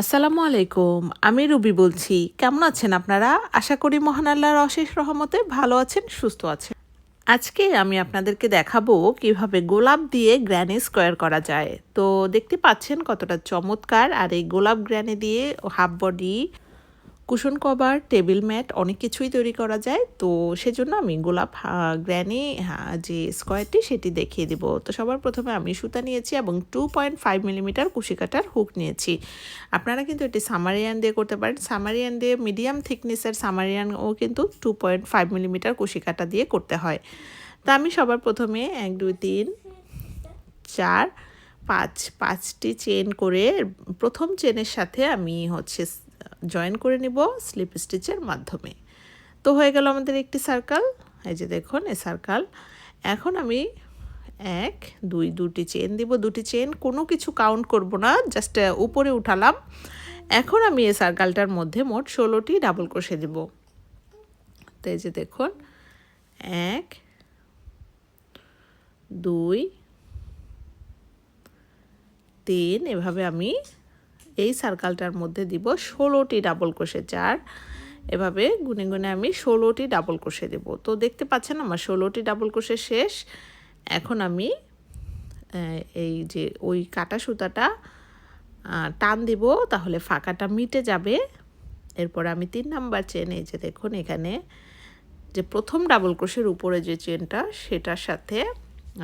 আসসালামু আলাইকুম, আমি রুবি বলছি। কেমন আছেন আপনারা? আশা করি মহান আল্লাহর অশেষ রহমতে ভালো আছেন, সুস্থ আছেন। আজকে আমি আপনাদেরকে দেখাবো কীভাবে গোলাপ দিয়ে গ্র্যানি স্কোয়ার করা যায়। তো দেখতে পাচ্ছেন কতটা চমৎকার, আর এই গোলাপ গ্র্যানি দিয়ে half body cushion cover, table mat অনেক কিছুই তৈরি করা যায়। তো সেজন্য আমি গোলাপ গ্র্যানি যে স্কোয়ারটি সেটি দেখিয়ে দিব। তো সবার প্রথমে আমি সুতা নিয়েছি এবং টু পয়েন্ট ফাইভ মিলিমিটার কুশি কাটার হুক নিয়েছি। আপনারা কিন্তু এটি সামারিয়ান দিয়ে করতে পারেন। সামারিয়ান দিয়ে মিডিয়াম থিকনেসের সামারিয়ানও কিন্তু টু পয়েন্ট ফাইভ মিলিমিটার কুশি কাটা দিয়ে করতে হয়। তা আমি সবার প্রথমে এক, দুই, তিন, চার, পাঁচ, পাঁচটি চেন করে প্রথম চেনের সাথে আমি হচ্ছে জয়েন করে নিব স্লিপ স্টিচের মাধ্যমে। তো হয়ে গেল আমাদের একটি সার্কাল এই যে দেখুন এ সার্কাল এখন আমি এক, দুই, দুটি চেন দিব। দুটি চেন কোনো কিছু কাউন্ট করব না জাস্ট উপরে উঠালাম। এখন আমি এই সার্কালটার মধ্যে মোট ষোলোটি ডাবল কষে দিব। তো এই যে দেখুন, এক, দুই, তিন, এভাবে আমি এই সার্কালটার মধ্যে দিব ষোলোটি ডাবল ক্রোশে চার এভাবে গুনে গুনে আমি ষোলোটি ডাবল ক্রোশে দেব। তো দেখতে পাচ্ছেন আমার ষোলোটি ডাবল ক্রোশে শেষ। এখন আমি এই যে ওই কাটা সুতাটা টান দিব, তাহলে ফাঁকাটা মিটে যাবে। এরপর আমি তিন নাম্বার চেন এই যে দেখুন এখানে, যে প্রথম ডাবল ক্রোশের উপরে যে চেনটা সেটার সাথে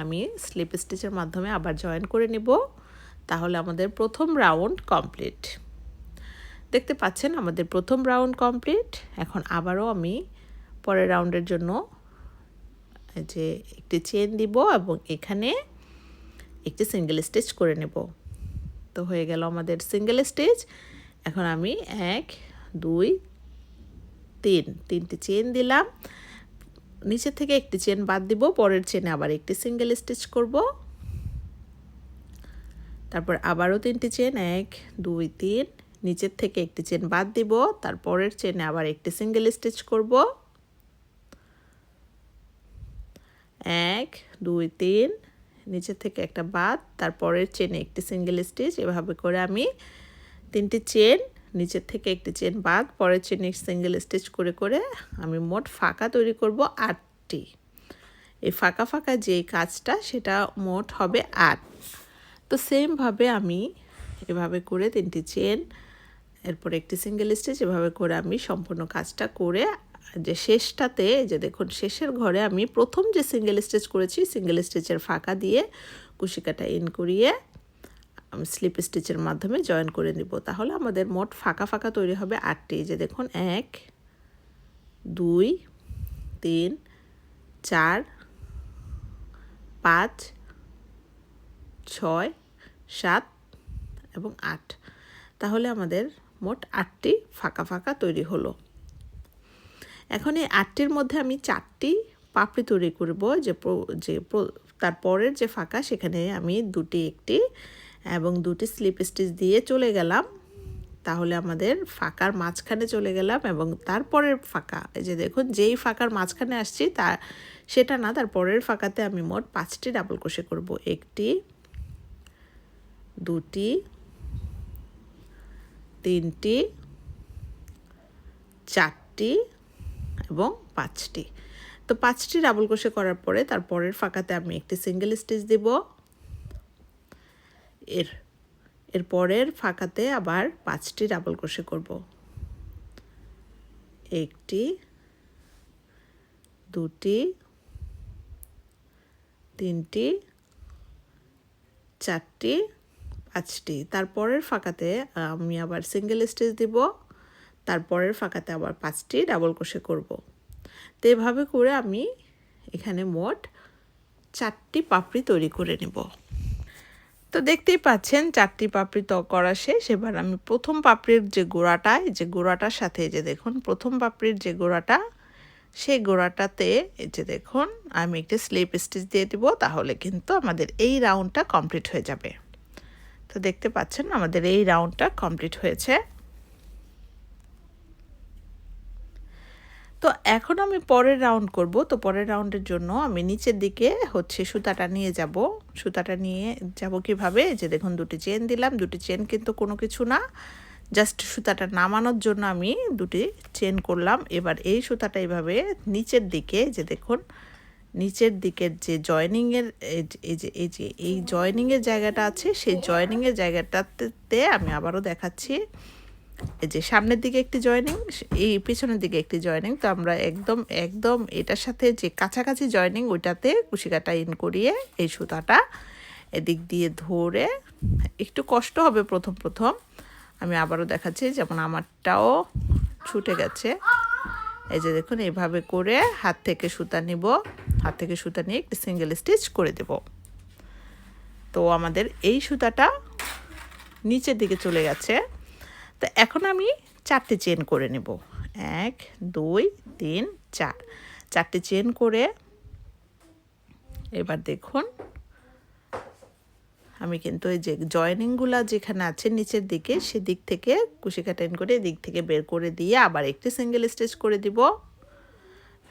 আমি স্লিপ স্টিচের মাধ্যমে আবার জয়েন করে নিব। তাহলে আমাদের প্রথম রাউন্ড কমপ্লিট দেখতে পাচ্ছেন আমাদের প্রথম রাউন্ড কমপ্লিট এখন আবারও আমি পরের রাউন্ডের জন্য যে একটি চেন দিব এবং এখানে একটি সিঙ্গেল স্টিচ করে নেব। তো হয়ে গেল আমাদের সিঙ্গেল স্টিচ এখন আমি এক, দুই, তিন, তিনটি চেন দিলাম। নিচে থেকে একটি চেন বাদ দিব, পরের চেনে আবার একটি সিঙ্গেল স্টিচ করব। তারপর আবারও তিনটি চেন, এক, দুই, তিন। নিচের থেকে একটি চেন বাদ দিব, তারপরের চেনে আবার একটি সিঙ্গেল স্টিচ করব। এক, দুই, তিন। নিচের থেকে একটা বাদ, তারপরের চেনে একটি সিঙ্গেল স্টিচ এভাবে করে আমি তিনটি চেন, নিচের থেকে একটি চেন বাদ, পরের চেনে সিঙ্গেল স্টিচ করে করে আমি মোট ফাঁকা তৈরি করব আটটি। এই ফাঁকা ফাঁকা যে কাজটা, সেটা মোট হবে আট। তো সেমভাবে আমি এভাবে করে তিনটি চেন এরপর একটি সিঙ্গেল স্টিচ এভাবে করে আমি সম্পূর্ণ কাজটা করে, যে শেষটাতে যে দেখুন, শেষের ঘরে আমি প্রথম যে সিঙ্গেল স্টিচ করেছি সিঙ্গেল স্টিচের ফাঁকা দিয়ে কুশিকাটা ইন করিয়ে আমি স্লিপ স্টিচের মাধ্যমে জয়েন করে নিব। তাহলে আমাদের মোট ফাঁকা ফাঁকা তৈরি হবে আটটি। যে দেখুন, এক, দুই, তিন, চার, পাঁচ, ছয় সাত এবং আট। তাহলে আমাদের মোট আটটি ফাঁকা ফাঁকা তৈরি হলো। এখন এই আটটির মধ্যে আমি চারটি পাপড়ি তৈরি করব যে যে তারপরের যে ফাঁকা সেখানে আমি দুটি একটি এবং দুটি স্লিপ স্টিচ দিয়ে চলে গেলাম। তাহলে আমাদের ফাঁকার মাঝখানে চলে গেলাম এবং তারপরের ফাঁকা, এই যে দেখুন যেই ফাঁকার মাঝখানে আসছি তা, সেটা না, তার পরের ফাঁকাতে আমি মোট পাঁচটি ডাবল কোষে করব। একটি দুটি, তিনটি, চারটি এবং পাঁচটি। তো পাঁচটি ডাবল কোষে করার পরে তার পরের ফাঁকাতে আমি একটি সিঙ্গেল স্টিচ দেব। এর এর পরের ফাঁকাতে আবার পাঁচটি ডাবল কোষে করব। একটি, দুটি, তিনটি, চারটি পাঁচটি তারপরের ফাঁকাতে আমি আবার সিঙ্গেল স্টিচ দিব। তারপরের ফাঁকাতে আবার পাঁচটি ডাবল কোষে করব। তো এভাবে করে আমি এখানে মোট চারটি পাপড়ি তৈরি করে নেব। তো দেখতেই পাচ্ছেন, চারটি পাপড়ি তো করা শেষ। এবার আমি প্রথম পাপড়ির যে গোড়াটা যে গোড়াটার সাথে যে দেখুন, প্রথম পাপড়ির যে গোড়াটা, সেই গোড়াটাতে এই যে দেখুন, আমি একটি স্লিপ স্টিচ দিয়ে দিব, তাহলে কিন্তু আমাদের এই রাউন্ডটা কমপ্লিট হয়ে যাবে। তো দেখতে পাচ্ছেন আমাদের এই রাউন্ডটা কমপ্লিট হয়েছে। তো এখন আমি পরের রাউন্ড করব। তো পরের রাউন্ডের জন্য আমি নিচের দিকে হচ্ছে সুতাটা নিয়ে যাব। সুতাটা নিয়ে যাব কীভাবে? যে দেখুন, দুটি চেন দিলাম। দুটি চেন কিন্তু কোনো কিছু না। জাস্ট সুতাটা নামানোর জন্য আমি দুটি চেন করলাম। এবার এই সুতাটা এইভাবে নিচের দিকে যে দেখুন নিচের দিকের যে জয়নিংয়ের এই যে এই যে, এই জয়নিংয়ের জায়গাটা আছে, সেই জয়নিংয়ের জায়গাটাতে আমি আবারও দেখাচ্ছি। এই যে সামনের দিকে একটি জয়নিং এই পিছনের দিকে একটি জয়নিং তো আমরা একদম একদম এটার সাথে যে কাছাকাছি জয়নিং ওইটাতে কুশিকাটা ইন করিয়ে এই সুতাটা এদিক দিয়ে ধরে, একটু কষ্ট হবে প্রথম প্রথম। আমি আবারও দেখাচ্ছি, যেমন আমারটাও ছুটে গেছে। এই যে দেখুন এইভাবে করে হাত থেকে সুতা নিব। হাত থেকে সুতা নিয়ে একটি সিঙ্গেল স্টিচ করে দেব। তো আমাদের এই সুতাটা নিচের দিকে চলে গেছে। তো এখন আমি চারটে চেন করে নেব। এক, দুই, তিন, চার। চারটে চেন করে এবার দেখুন, আমি কিন্তু এই যে জয়েনিংগুলো যেখানে আছে নিচের দিকে সেদিক থেকে কুশিকা টেন করে এদিক থেকে বের করে দিয়ে আবার একটি সিঙ্গেল স্টিচ করে দিব।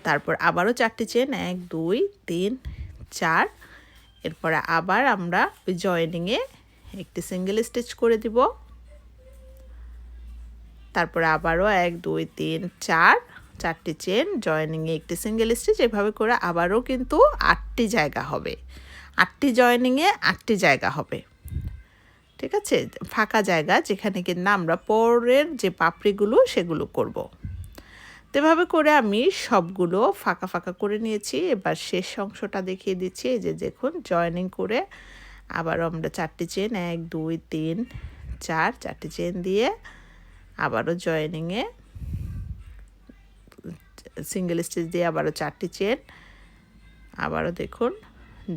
তারপর আবারও চারটি চেন, এক, দুই, তিন, চার। এরপরে আবার আমরা ওই জয়েনিংয়ে একটি সিঙ্গেল স্টিচ করে দিব। তারপরে আবারও এক, দুই, তিন, চার, চারটি চেন, জয়েনিংয়ে একটি সিঙ্গেল স্টিচ। এভাবে করে আবারও কিন্তু আটটি জায়গা হবে। আটটি জয়েনিংয়ে আটটি জায়গা হবে। ঠিক আছে? ফাঁকা জায়গা যেখানে কিনা আমরা পরের যে পাপড়িগুলো সেগুলো করব। এভাবে করে আমি সবগুলো ফাঁকা ফাঁকা করে নিয়েছি। এবার শেষ অংশটা দেখিয়ে দিচ্ছি। এই যে দেখুন জয়েনিং করে আবারও আমরা চারটি চেন এক, দুই, তিন, চার চারটি চেন দিয়ে আবারও জয়েনিংয়ে সিঙ্গেল স্টিচ দিয়ে আবারও চারটি চেন আবারও দেখুন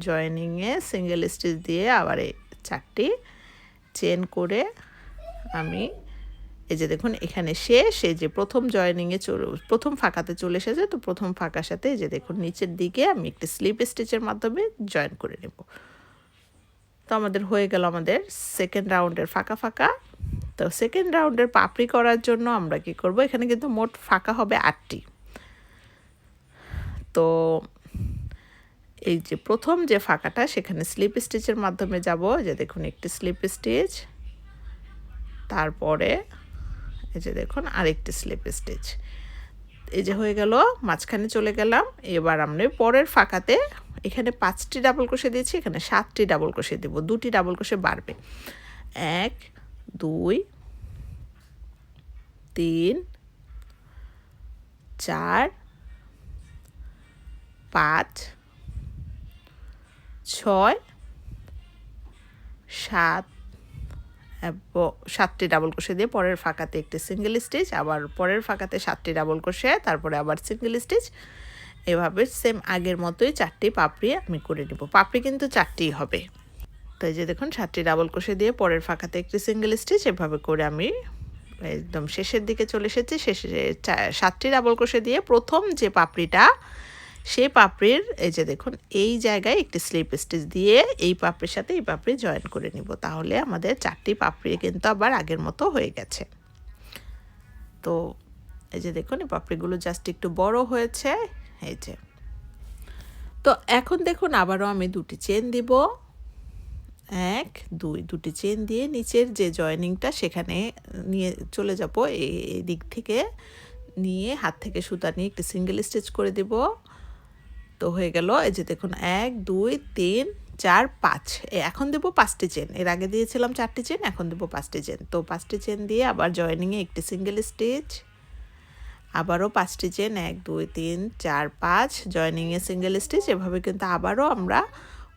জয়েনিংয়ে সিঙ্গেল স্টিচ দিয়ে আবার চারটি চেন করে আমি এই যে দেখুন, এখানে শেষ, এই যে প্রথম জয়েনিংয়ে চলে, প্রথম ফাঁকাতে চলে এসেছে, তো প্রথম ফাঁকার সাথে এই যে দেখুন, নিচের দিকে আমি একটি স্লিপ স্টিচের মাধ্যমে জয়েন করে নেব। তো আমাদের হয়ে গেল আমাদের সেকেন্ড রাউন্ডের ফাঁকা ফাঁকা। তো সেকেন্ড রাউন্ডের পাপড়ি করার জন্য আমরা কি করব, এখানে কিন্তু মোট ফাঁকা হবে আটটি। তো এই যে প্রথম যে ফাঁকাটা, সেখানে স্লিপ স্টিচের মাধ্যমে যাব যে দেখুন, একটি স্লিপ স্টিচ তারপরে এই যে দেখুন, আরেকটি স্লিপ স্টিচ এই যে হয়ে গেল, মাঝখানে চলে গেলাম। এবার আমরা পরের ফাঁকাতে এখানে পাঁচটি ডাবল কষে দিয়েছি, এখানে সাতটি ডাবল কষে দেব। দুটি ডাবল কষে বাড়বে। এক, দুই, তিন, চার, পাঁচ, ছয়, সাত সাতটি ডাবল কোষে দিয়ে পরের ফাঁকাতে একটি সিঙ্গেল স্টিচ আবার পরের ফাঁকাতে সাতটি ডাবল কোষে, তারপরে আবার সিঙ্গেল স্টিচ এভাবে সেম আগের মতোই চারটি পাপড়ি আমি করে নেব। পাপড়ি কিন্তু চারটিই হবে। তো এই যে দেখুন, সাতটি ডাবল কোষে দিয়ে পরের ফাঁকাতে একটি সিঙ্গেল স্টিচ এভাবে করে আমি একদম শেষের দিকে চলে এসেছি। শেষে সাতটি ডাবল কোষে দিয়ে প্রথম যে পাপড়িটা সেই পাপড়ির, এই যে দেখুন, এই জায়গায় একটি স্লিপ স্টিচ দিয়ে এই পাপড়ির সাথে এই পাপড়ি জয়েন করে নিব। তাহলে আমাদের চারটি পাপড়ি কিন্তু আবার আগের মতো হয়ে গেছে। তো এই যে দেখুন, এই পাপড়িগুলো জাস্ট একটু বড় হয়েছে, এই যে। তো এখন দেখুন, আবারও আমি দুটি চেন দিব। এক, দুই, দুটি চেন দিয়ে নিচের যে জয়েনিংটা সেখানে নিয়ে চলে যাব। এই দিক থেকে নিয়ে হাত থেকে সুতা নিয়ে একটি সিঙ্গেল স্টিচ করে দেব। তো হয়ে গেল। এই যে দেখুন, এক, দুই, তিন, চার, পাঁচ। এখন দেবো পাঁচটি চেন। এর আগে দিয়েছিলাম চারটি চেন, এখন দেবো পাঁচটি চেন। তো পাঁচটি চেন দিয়ে আবার জয়েনিংয়ে একটি সিঙ্গেল স্টিচ আবারও পাঁচটি চেন, এক, দুই, তিন, চার, পাঁচ জয়েনিংয়ে সিঙ্গেল স্টিচ এভাবে কিন্তু আবারও আমরা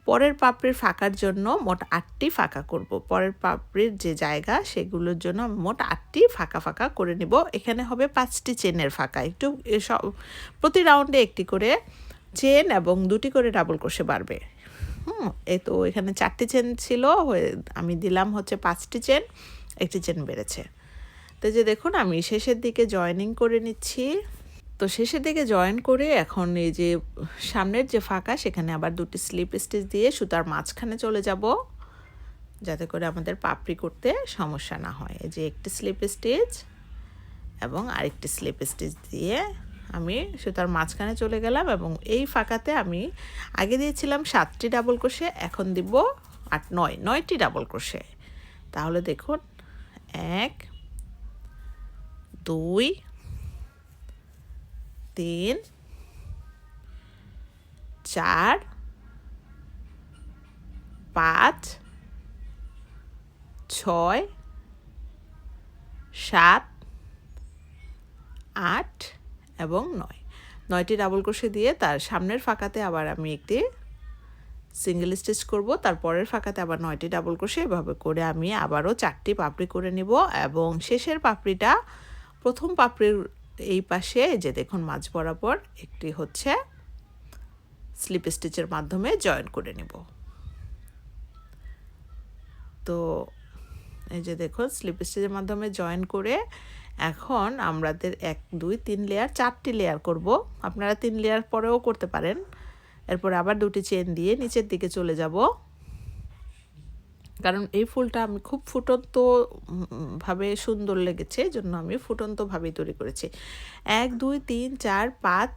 পরের পাপড়ির ফাঁকার জন্য মোট আটটি ফাঁকা করব। পরের পাপড়ির যে জায়গা, সেগুলোর জন্য মোট আটটি ফাঁকা ফাঁকা করে নিব। এখানে হবে পাঁচটি চেনের ফাঁকা। একটু সব প্রতি রাউন্ডে একটি করে চেন এবং দুটি করে ডাবল ক্রোশে বাড়বে। হুম এই তো এখানে চারটি চেন ছিল আমি দিলাম হচ্ছে পাঁচটি চেন, একটি চেন বেড়েছে। তো যে দেখুন, আমি শেষের দিকে জয়েনিং করে নিচ্ছি। তো শেষের দিকে জয়েন করে এখন এই যে সামনের যে ফাঁকা, সেখানে আবার দুটি স্লিপ স্টিচ দিয়ে সুতার মাঝখানে চলে যাব, যাতে করে আমাদের পাপড়ি করতে সমস্যা না হয়। এই যে একটি স্লিপ স্টিচ এবং আরেকটি স্লিপ স্টিচ দিয়ে আমি সুতার মাঝখানে চলে গেলাম এবং এই ফাঁকাতে আমি আগে দিয়েছিলাম সাতটি ডাবল ক্রোশে এখন দিব আট, নয়, নয়টি ডাবল ক্রোশে তাহলে দেখুন, এক, দুই, তিন, চার, পাঁচ, ছয়, সাত, আট এবং নয়। নয়টি ডাবল ক্রোশে দিয়ে তার সামনের ফাঁকাতে আবার আমি একটি সিঙ্গেল স্টিচ করব তারপরের ফাঁকাতে আবার নয়টি ডাবল ক্রোশে এভাবে করে আমি আবারও চারটি পাপড়ি করে নিব এবং শেষের পাপড়িটা, প্রথম পাপড়ির এই পাশে যে দেখুন মাঝ বরাবর একটি হচ্ছে স্লিপ স্টিচের মাধ্যমে জয়েন করে নিব। তো এই যে দেখুন স্লিপ স্টিচের মাধ্যমে জয়েন করে এখন আমাদের এক, দুই, তিন লেয়ার চারটি লেয়ার করব। আপনারা তিন লেয়ার পরেও করতে পারেন। এরপর আবার দুটি চেন দিয়ে নিচের দিকে চলে যাব। কারণ এই ফুলটা আমি খুব ফুটন্ত ভাবে সুন্দর লেগেছে জন্য আমি ফুটন্তভাবেই তৈরি করেছি। এক, দুই, তিন, চার, পাঁচ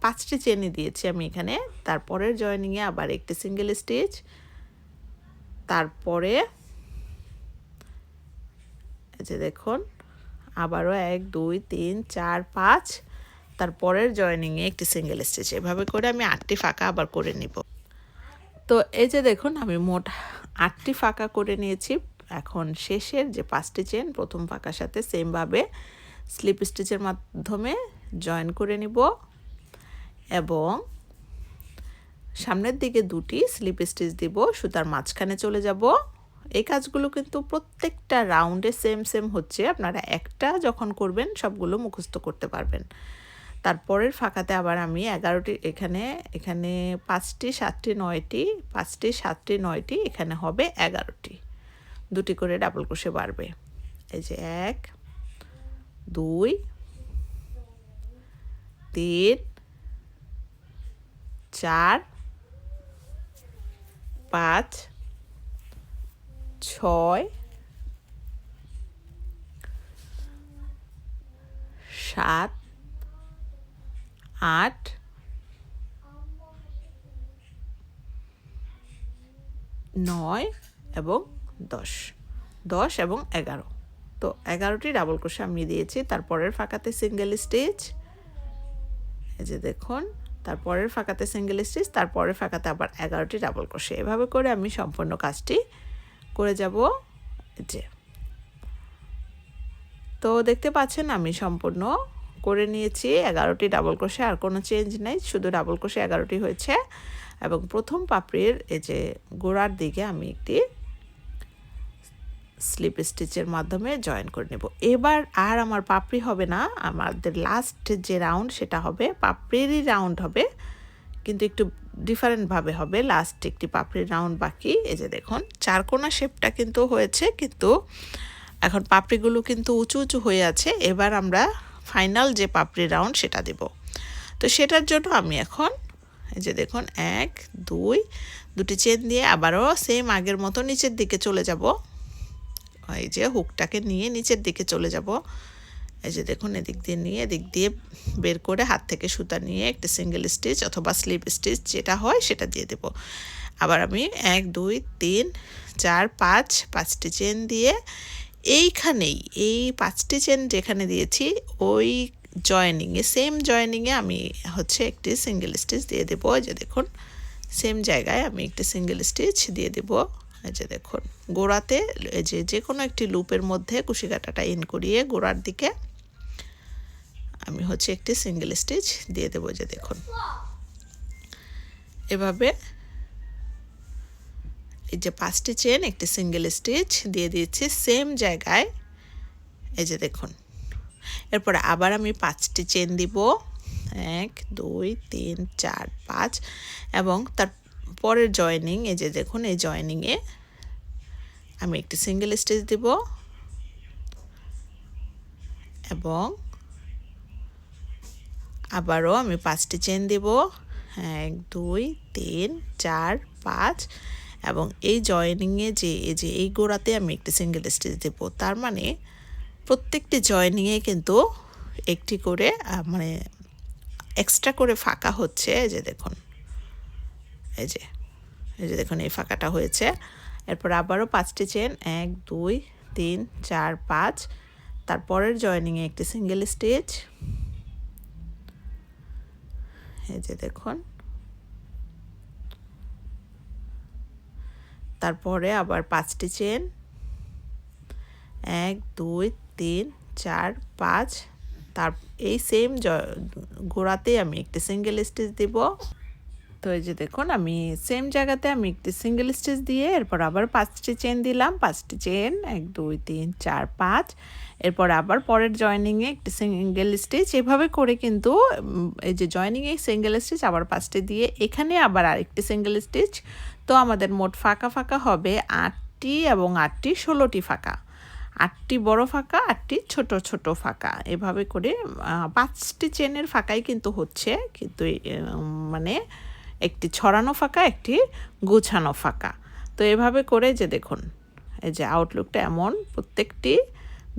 পাঁচটি চেনই দিয়েছি আমি এখানে। তারপরের জয়েনিংয়ে আবার একটি সিঙ্গেল স্টিচ তারপরে যে দেখুন আবারও এক, দুই, তিন, চার, পাঁচ। তারপরের জয়েনিংয়ে একটি সিঙ্গেল স্টিচ এভাবে করে আমি আটটি ফাঁকা আবার করে নিব। তো এই যে দেখুন, আমি মোট আটটি ফাঁকা করে নিয়েছি। এখন শেষের যে পাঁচটি চেন প্রথম ফাঁকার সাথে সেমভাবে স্লিপ স্টিচের মাধ্যমে জয়েন করে নিব। এবং সামনের দিকে দুটি স্লিপ স্টিচ দিব। সুতার মাঝখানে চলে যাব। এই কাজগুলো কিন্তু প্রত্যেকটা রাউন্ডে সেম সেম হচ্ছে। আপনারা একটা যখন করবেন, সবগুলো মুখস্থ করতে পারবেন। তারপরের ফাঁকাতে আবার আমি এগারোটি, এখানে এখানে পাঁচটি, সাতটি, নয়টি, পাঁচটি, সাতটি, নয়টি, এখানে হবে এগারোটি। দুটি করে ডাবল কোষে বাড়বে। এই যে এক, দুই, তিন, চার, পাঁচ ছয়, সাত, আট, নয় এবং দশ। দশ এবং এগারো। তো এগারোটি ডাবল ক্রোশে আমি দিয়েছি। তারপরের ফাঁকাতে সিঙ্গেল স্টিচ এই যে দেখুন, তারপরের ফাঁকাতে সিঙ্গেল স্টিচ তারপরের ফাঁকাতে আবার এগারোটি ডাবল ক্রোশে এভাবে করে আমি সম্পূর্ণ কাজটি করে যাব। যে। তো দেখতে পাচ্ছেন আমি সম্পূর্ণ করে নিয়েছি। এগারোটি ডাবল ক্রোশে আর কোনো চেঞ্জ নেই, শুধু ডাবল ক্রোশে এগারোটি হয়েছে। এবং প্রথম পাপড়ির এই যে গোড়ার দিকে আমি একটি স্লিপ স্টিচের মাধ্যমে জয়েন করে নেব। এবার আর আমার পাপড়ি হবে না, আমাদের লাস্ট যে রাউন্ড সেটা হবে, পাপড়িরই রাউন্ড হবে। কিন্তু একটু ডিফারেন্টভাবে হবে। লাস্ট একটি পাপড়ির রাউন্ড বাকি। এই যে দেখুন, চারকোনা শেপটা কিন্তু হয়েছে, কিন্তু এখন পাপড়িগুলো কিন্তু উঁচু উঁচু হয়ে আছে। এবার আমরা ফাইনাল যে পাপড়ি রাউন্ড সেটা দেব। তো সেটার জন্য আমি এখন, এই যে দেখুন, এক, দুই, দুটি চেন দিয়ে আবারও সেম আগের মতো নিচের দিকে চলে যাব। এই যে হুকটাকে নিয়ে নিচের দিকে চলে যাব। এই যে দেখুন, এদিক দিয়ে নিয়ে, এদিক দিয়ে বের করে হাত থেকে সুতা নিয়ে একটা সিঙ্গেল স্টিচ অথবা স্লিপ স্টিচ যেটা হয় সেটা দিয়ে দেব। আবার আমি এক, দুই, তিন, চার, পাঁচ, পাঁচটি চেন দিয়ে এইখানেই, এই পাঁচটি চেন যেখানে দিয়েছি, ওই জয়েনিংয়ে সেম জয়েনিংয়ে আমি হচ্ছে একটি সিঙ্গেল স্টিচ দিয়ে দেবো। যে দেখুন সেম জায়গায় আমি একটি সিঙ্গেল স্টিচ দিয়ে দেবো। এই যে দেখুন, গোড়াতে, এই যে যে কোনো একটি লুপের মধ্যে কুশি কাটাটা ইন করিয়ে গোড়ার দিকে আমি হচ্ছে একটি সিঙ্গেল স্টিচ দিয়ে দেবো যে দেখুন। এভাবে এই যে পাঁচটি চেন একটি সিঙ্গেল স্টিচ দিয়ে দিয়েছি সেম জায়গায়। এই যে দেখুন। এরপরে আবার আমি পাঁচটি চেন দিব। এক, দুই, তিন, চার, পাঁচ এবং তার পরের জয়েনিং এই যে দেখুন, এই জয়েনিংয়ে আমি একটি সিঙ্গেল স্টিচ দিব। এবং আবারও আমি পাঁচটি চেন দেব। এক, দুই, তিন, চার, পাঁচ এবং এই জয়েনিংয়ে যে, এই যে, এই গোড়াতে আমি একটি সিঙ্গেল স্টিচ দেব। তার মানে প্রত্যেকটি জয়েনিংয়ে কিন্তু একটি করে মানে এক্সট্রা করে ফাঁকা হচ্ছে। এই যে দেখুন, এই যে এই যে দেখুন, এই ফাঁকাটা হয়েছে। এরপর আবারও পাঁচটি চেন এক, দুই, তিন, চার, পাঁচ। তারপরের জয়েনিংয়ে একটি সিঙ্গেল স্টিচ এই যে দেখুন। তারপরে আবার পাঁচটি চেন। এক, দুই, তিন, চার, পাঁচ। তার এই সেম গোড়াতে আমি একটি সিঙ্গেল স্টিচ দিব। তো এই যে দেখুন, আমি সেম জায়গাতে আমি একটি সিঙ্গেল স্টিচ দিয়ে এরপর আবার পাঁচটি চেন দিলাম। পাঁচটি চেন এক, দুই, তিন, চার, পাঁচ। এরপর আবার পরের জয়নিংয়ে একটি সিঙ্গেল স্টিচ এভাবে করে কিন্তু এই যে জয়নিংয়ে সিঙ্গেল স্টিচ আবার পাঁচটি দিয়ে এখানে আবার আরেকটি সিঙ্গেল স্টিচ তো আমাদের মোট ফাঁকা ফাঁকা হবে আটটি এবং আটটি ষোলোটি ফাঁকা। আটটি বড় ফাঁকা, আটটি ছোট ছোট ফাঁকা। এভাবে করে পাঁচটি চেনের ফাঁকাই কিন্তু হচ্ছে। কিন্তু মানে একটি ছড়ানো ফাঁকা, একটি গুছানো ফাঁকা। তো এভাবে করে যে দেখুন, এই যে আউটলুকটা এমন, প্রত্যেকটি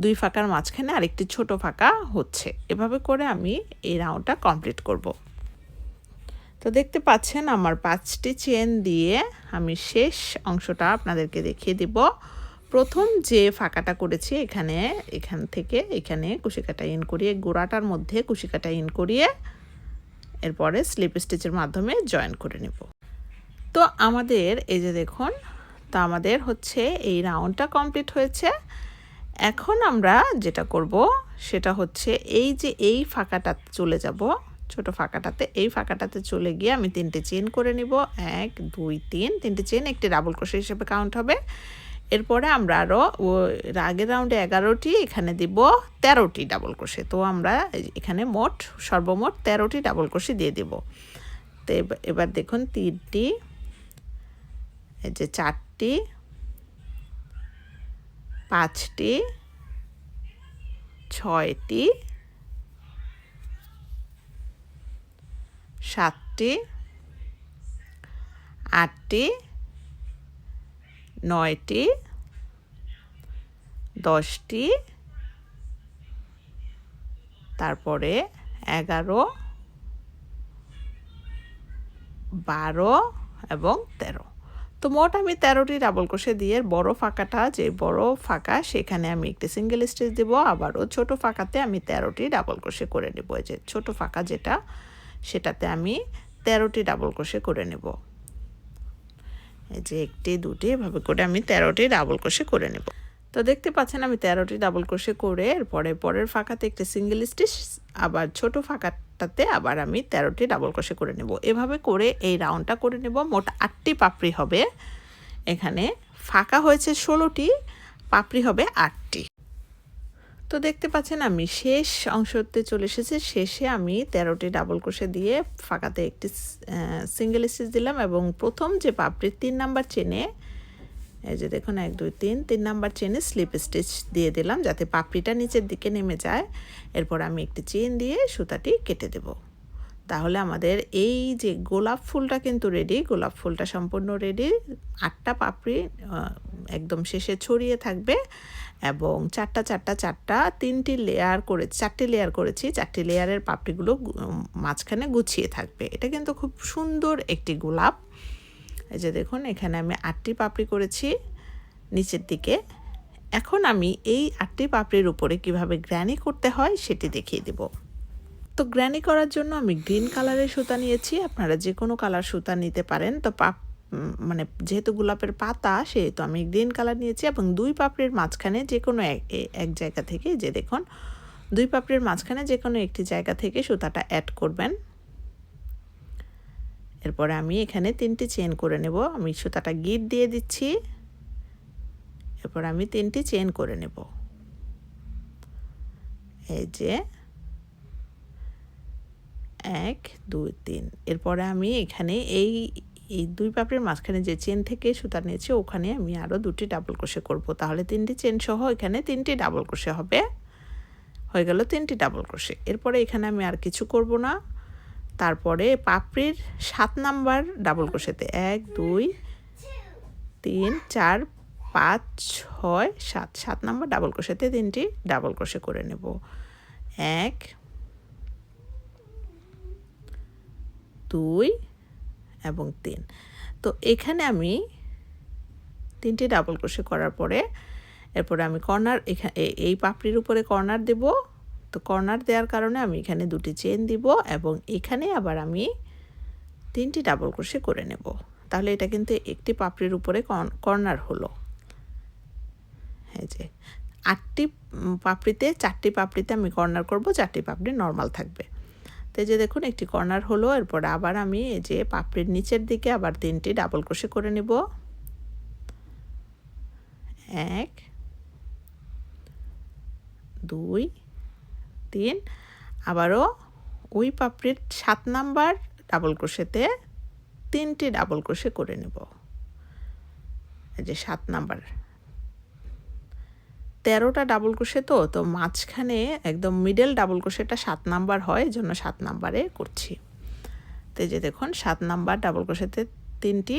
দুই ফাঁকার মাঝখানে আরেকটি ছোট ফাঁকা হচ্ছে। এভাবে করে আমি এই রাউন্ডটা কমপ্লিট করব। তো দেখতে পাচ্ছেন আমার পাঁচটি চেন দিয়ে আমি শেষ অংশটা আপনাদেরকে দেখিয়ে দিব। প্রথম যে ফাঁকাটা করেছি এখানে, এখান থেকে এখানে কুশিকাটা ইন করিয়ে, গোড়াটার মধ্যে কুশিকাটা ইন করিয়ে এরপরে স্লিপ স্টিচের মাধ্যমে জয়েন করে নেব। তো আমাদের এই যে দেখুন, তো আমাদের হচ্ছে এই রাউন্ডটা কমপ্লিট হয়েছে। এখন আমরা যেটা করব, সেটা হচ্ছে এই যে এই ফাঁকাটাতে চলে যাব, ছোট ফাঁকাটাতে। এই ফাঁকাটাতে চলে গিয়ে আমি তিনটে চেন করে নিব। এক, দুই, তিন। তিনটে চেন একটি ডাবল ক্রোশে হিসেবে কাউন্ট হবে। এরপরে আমরা আরও আগের রাউন্ডে এগারোটি, এখানে দিব তেরোটি ডাবল ক্রোশে তো আমরা এখানে মোট, সর্বমোট তেরোটি ডাবল ক্রোশে দিয়ে দিব। তো এবার দেখুন তিনটি, এই যে চারটি, পাঁচটি, ছয়টি, সাতটি, আটটি, নয়টি দশটি, তারপরে এগারো, বারো এবং তেরো। তো মোট আমি তেরোটি ডাবল ক্রোশে দিয়ে বড় ফাঁকাটা, যে বড় ফাঁকা সেখানে আমি একটি সিঙ্গেল স্টিচ দেবো, আবারও ছোট ফাঁকাতে আমি তেরোটি ডাবল ক্রোশে করে নেব। যে ছোট ফাঁকা যেটা, সেটাতে আমি তেরোটি ডাবল ক্রোশে করে নেব। এই যে একটি, দুটি, এভাবে করে আমি তেরোটি ডাবল ক্রোশে করে নেব। তো দেখতে পাচ্ছেন আমি তেরোটি ডাবল ক্রোশে করে এরপরে পরের ফাঁকাতে একটি সিঙ্গেল স্টিচ আবার ছোট ফাঁকাটাতে আবার আমি তেরোটি ডাবল ক্রোশে করে নেব। এভাবে করে এই রাউন্ডটা করে নেব। মোট আটটি পাপড়ি হবে। এখানে ফাঁকা হয়েছে ষোলোটি, পাপড়ি হবে আটটি। তো দেখতে পাচ্ছেন আমি শেষ অংশতে চলে এসেছি। শেষে আমি তেরোটি ডাবল ক্রোশে দিয়ে ফাঁকাতে একটি সিঙ্গেল স্টিচ দিলাম এবং প্রথম যে পাপড়ির তিন নাম্বার চেনে এই যে দেখুন, এক, দুই, তিন তিন নাম্বার চেনে স্লিপ স্টিচ দিয়ে দিলাম যাতে পাপড়িটা নিচের দিকে নেমে যায়। এরপর আমি একটি চেন দিয়ে সুতাটি কেটে দেব। তাহলে আমাদের এই যে গোলাপ ফুলটা কিন্তু রেডি গোলাপ ফুলটা সম্পূর্ণ রেডি আটটা পাপড়ি একদম শেষে ছড়িয়ে থাকবে এবং চারটা চারটা চারটা, তিনটি লেয়ার করে, চারটি লেয়ার করেছি। চারটি লেয়ারের পাপড়িগুলো মাঝখানে গুছিয়ে থাকবে। এটা কিন্তু খুব সুন্দর একটি গোলাপ। এই যে দেখুন, এখানে আমি আটটি পাপড়ি করেছি নিচের দিকে। এখন আমি এই আটটি পাপড়ির উপরে কীভাবে গ্র্যানি করতে হয় সেটি দেখিয়ে দেব। তো গ্র্যানি করার জন্য আমি গ্রিন কালারের সুতা নিয়েছি। আপনারা যে কোনো কালার সুতা নিতে পারেন। তো পাপ মানে যেহেতু গোলাপের পাতা, সেহেতু আমি গ্রিন কালার নিয়েছি এবং দুই পাপড়ির মাঝখানে যে কোনো এক জায়গা থেকে যে দেখুন, দুই পাপড়ির মাঝখানে যে কোনো একটি জায়গা থেকে সুতাটা অ্যাড করবেন। এরপরে আমি এখানে তিনটি চেন করে নেব। আমি সুতাটা গিট দিয়ে দিচ্ছি। এরপর আমি তিনটি চেন করে নেব। এই যে এক, দুই, তিন। এরপরে আমি এখানে এই এই দুই পাপড়ির মাঝখানে যে চেন থেকে সুতা নিয়েছি, ওখানে আমি আরও দুটি ডাবল ক্রোশে করব। তাহলে তিনটি চেন সহ এখানে তিনটি ডাবল ক্রোশে হবে। হয়ে গেল তিনটি ডাবল ক্রোশে। এরপরে এখানে আমি আর কিছু করব না। তারপরে পাপড়ির সাত নাম্বার ডাবল ক্রোশেতে এক, দুই, তিন, চার, পাঁচ, ছয়, সাত। সাত নাম্বার ডাবল ক্রোশেতে তিনটি ডাবল ক্রোশে করে নেব। এক, দুই এবং তিন। তো এখানে আমি তিনটি ডাবল ক্রোশে করার পরে এরপরে আমি কর্নার এখানে এই পাপড়ির উপরে কর্নার দেব। তো কর্নার দেওয়ার কারণে আমি এখানে দুটি চেন দিব এবং এখানে আবার আমি তিনটি ডাবল ক্রোশে করে নেব। তাহলে এটা কিন্তু একটি পাপড়ির উপরে কর্নার হলো। এই যে, আটটি পাপড়িতে চারটি পাপড়িতে আমি কর্নার করব, চারটি পাপড়ি নর্মাল থাকবে। তো যে দেখুন, একটি কর্নার হলো, এরপর আবার আমি এই যে পাপড়ির নিচের দিকে আবার তিনটি ডাবল ক্রোশে করে নেব। এক, দুই তিন আবারও ওই পাপড়ির সাত নাম্বার ডাবল ক্রোশেতে তিনটি ডাবল ক্রোশে করে নেব। যে সাত নাম্বার। তেরোটা ডাবল ক্রোশে তো তো মাঝখানে একদম মিডল ডাবল ক্রোশেটা সাত নাম্বার হয় জন্য সাত নাম্বারে করছি। তো যে দেখুন, সাত নাম্বার ডাবল ক্রোশেতে তিনটি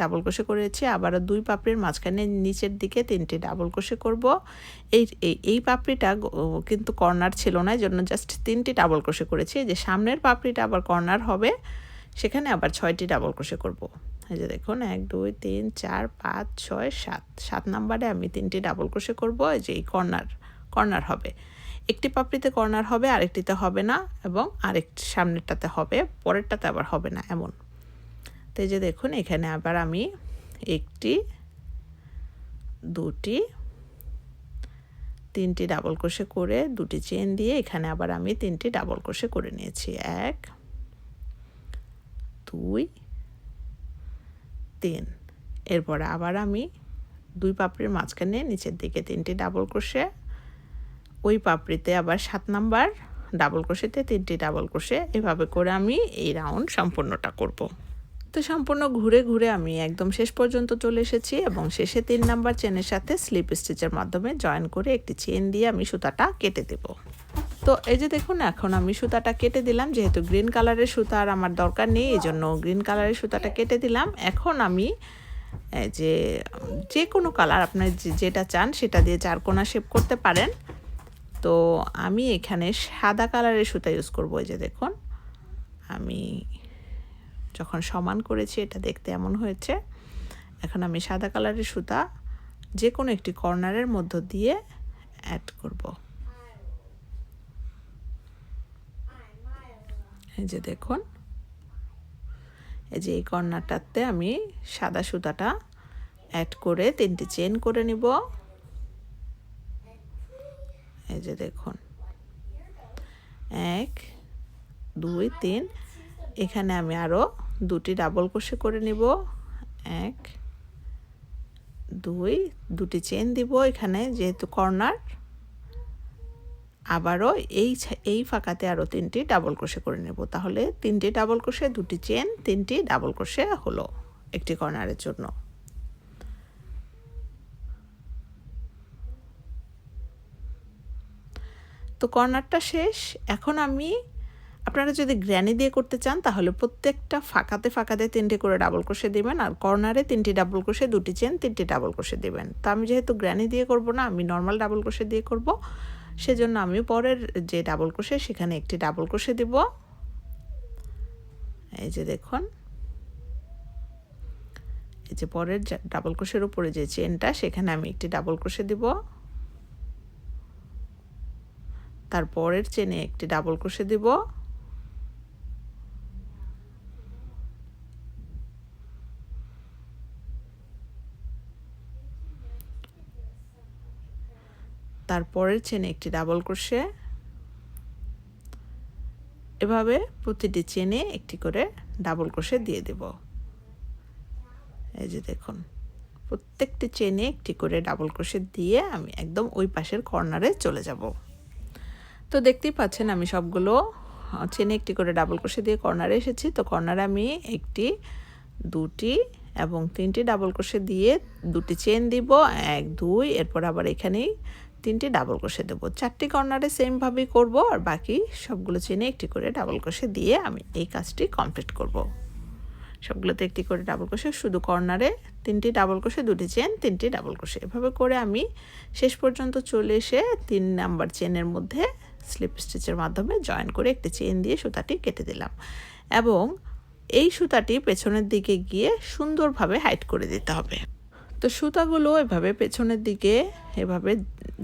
ডাবল ক্রোশে করেছি, আবারও দুই পাপড়ির মাঝখানে নিচের দিকে তিনটি ডাবল ক্রোশে করব। এই এই পাপড়িটা কিন্তু কর্নার ছিল না জন্য জাস্ট তিনটি ডাবল ক্রোশে করেছি। যে সামনের পাপড়িটা আবার কর্নার হবে, সেখানে আবার ছয়টি ডাবল ক্রোশে করব। এই যে দেখুন, এক, দুই, তিন, চার, পাঁচ, ছয়, সাত সাত নাম্বারে আমি তিনটি ডাবল ক্রোশে করব, এই যে এই কর্নার কর্নার হবে। একটি পাপড়িতে কর্নার হবে, আরেকটিতে হবে না, এবং আরেকটি সামনেরটাতে হবে, পরেরটাতে আবার হবে না, এমন। তো যে দেখুন, এখানে আবার আমি একটি, দুটি, তিনটি ডাবল ক্রোশে করে দুটি চেন দিয়ে এখানে আবার আমি তিনটি ডাবল ক্রোশে করে নিয়েছি। এক, দুই, তিন। এরপর আবার আমি দুই পাপড়ির মাঝখানে নিচের দিকে তিনটি ডাবল ক্রোশে ওই পাপড়িতে আবার সাত নাম্বার ডাবল ক্রোশেতে তিনটি ডাবল ক্রোশে এভাবে করে আমি এই রাউন্ড সম্পূর্ণটা করব। তো সম্পূর্ণ ঘুরে ঘুরে আমি একদম শেষ পর্যন্ত চলে এসেছি এবং শেষে তিন নাম্বার চেনের সাথে স্লিপ স্টিচের মাধ্যমে জয়েন করে একটি চেন দিয়ে আমি সুতাটা কেটে দেব। তো এই যে দেখুন, এখন আমি সুতাটা কেটে দিলাম, যেহেতু গ্রিন কালারের সুতা আর আমার দরকার নেই, এই জন্য গ্রিন কালারের সুতাটা কেটে দিলাম। এখন আমি যে যে কোনো কালার আপনার যেটা চান সেটা দিয়ে চারকোনা শেপ করতে পারেন। তো আমি এখানে সাদা কালারের সুতা ইউজ করব, এই যে দেখুন। আমি যখন সমান করেছি, এটা দেখতে এমন হয়েছে। এখন আমি সাদা কালারের সুতা যে কোনো একটি কর্নারের মধ্য দিয়ে অ্যাড করব। এই যে দেখুন, এই যে এই কর্নারটাতে আমি সাদা সুতাটা অ্যাড করে তিনটি চেন করে নিব। এই যে দেখুন, এক, দুই, তিন, এখানে আমি আরও দুটি ডাবল ক্রোশে করে নিব। এক, দুই, দুটি চেন দিব এখানে যেহেতু কর্নার। আবারও এই এই ফাঁকাতে আরও তিনটি ডাবল ক্রোশে করে নেব। তাহলে তিনটি ডাবল ক্রোশে দুটি চেন তিনটি ডাবল ক্রোশে হলো একটি কর্নারের জন্য। তো কর্নারটা শেষ। এখন আমি আপনারা যদি গ্র্যানি দিয়ে করতে চান, তাহলে প্রত্যেকটা ফাঁকাতে ফাঁকাতে তিনটে করে ডাবল ক্রোশে দেবেন আর কর্নারে তিনটি ডাবল ক্রোশে, দুটি চেন, তিনটি ডাবল ক্রোশে দেবেন। তো আমি যেহেতু গ্র্যানি দিয়ে করব না, আমি নর্মাল ডাবল ক্রোশে দিয়ে করব। সেজন্য আমি পরের যে ডাবল ক্রোশে, সেখানে একটি ডাবল ক্রোশে দিব। এই যে দেখুন। এই যে পরের ডাবল ক্রোশের উপরে যে চেনটা, সেখানে আমি একটি ডাবল ক্রোশে দিব। তারপরের চেনে একটি ডাবল ক্রোশে দিব। তারপরের চেনে একটি ডাবল ক্রোশে এভাবে প্রতিটি চেনে একটি করে ডাবল ক্রোশে দিয়ে দেব। এই যে দেখুন, প্রত্যেকটি চেনে একটি করে ডাবল ক্রোশে দিয়ে আমি একদম ওই পাশের কর্নারে চলে যাব। তো দেখতেই পাচ্ছেন আমি সবগুলো চেনে একটি করে ডাবল ক্রোশে দিয়ে কর্নারে এসেছি। তো কর্নারে আমি একটি, দুটি এবং তিনটি ডাবল ক্রোশে দিয়ে দুটি চেন দিব। এক, দুই, এরপর আবার এখানেই তিনটি ডাবল কষে দেবো। চারটি কর্নারে সেমভাবেই করব আর বাকি সবগুলো চেনে একটি করে ডাবল কষে দিয়ে আমি এই কাজটি কমপ্লিট করব। সবগুলোতে একটি করে ডাবল কষে শুধু কর্নারে তিনটি ডাবল কষে দুটি চেন তিনটি ডাবল কষে এভাবে করে আমি শেষ পর্যন্ত চলে এসে তিন নাম্বার চেনের মধ্যে স্লিপ স্টিচের মাধ্যমে জয়েন করে একটি চেন দিয়ে সুতাটি কেটে দিলাম। এবং এই সুতাটি পেছনের দিকে গিয়ে সুন্দরভাবে হাইট করে দিতে হবে। তো সুতাগুলো এভাবে পেছনের দিকে, এভাবে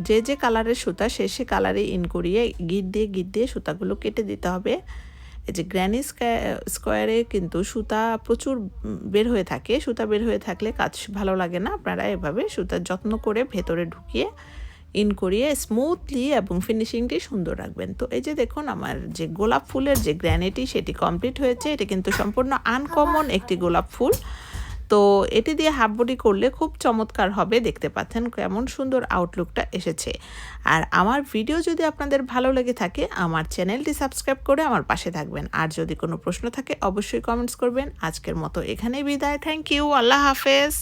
যে যে কালারের সুতা, সে সে কালারে ইন করিয়ে গিট দিয়ে গিট দিয়ে সুতাগুলো কেটে দিতে হবে। এই যে গ্র্যানি স্কোয়ারে কিন্তু সুতা প্রচুর বের হয়ে থাকে। সুতা বের হয়ে থাকলে কাজ ভালো লাগে না। আপনারা এভাবে সুতার যত্ন করে ভেতরে ঢুকিয়ে ইন করিয়ে স্মুথলি এবং ফিনিশিংটি সুন্দর রাখবেন। তো এই যে দেখুন, আমার যে গোলাপ ফুলের যে গ্র্যানিটি সেটি কমপ্লিট হয়েছে। এটা কিন্তু সম্পূর্ণ আনকমন একটি গোলাপ ফুল। তো এটি দিয়ে হাফ বডি করলে খুব চমৎকার হবে। দেখতে পাচ্ছেন কেমন সুন্দর আউটলুকটা এসেছে। আর আমার ভিডিও যদি আপনাদের ভালো লেগে থাকে, আমার চ্যানেলটি সাবস্ক্রাইব করে আমার পাশে থাকবেন। আর যদি কোনো প্রশ্ন থাকে, অবশ্যই কমেন্টস করবেন। আজকের মতো এখানেই বিদায়। থ্যাংক ইউ আল্লাহ হাফেজ।